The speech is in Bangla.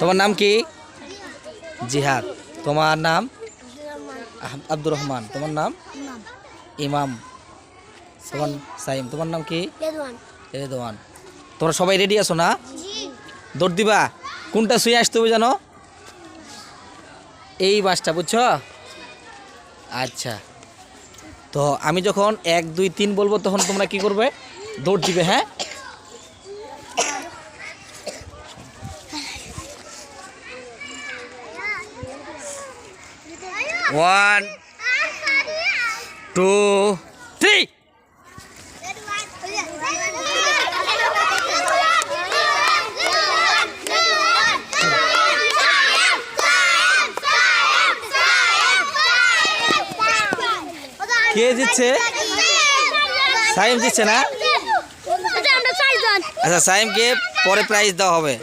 তোমার নাম কি? জিহাদ। তোমার নাম? আব্দুর রহমান। তোমার নাম? ইমাম। তোমার সাইম। তোমার নাম কি? রেদওয়ান। তোমরা সবাই রেডি আছো না? দৌড় দিবা। কোনটা শুয়ে আসতে হবে জানো? এই বাসটা বুঝছ? আচ্ছা। তো আমি যখন এক দুই তিন বলব তখন তোমরা কি করবে? দৌড় দিবে হ্যাঁ? ওয়ান টু থ্রি কে জিতছে? সাইম জিতছে না? আচ্ছা সাইমকে পরে প্রাইজ দেওয়া হবে।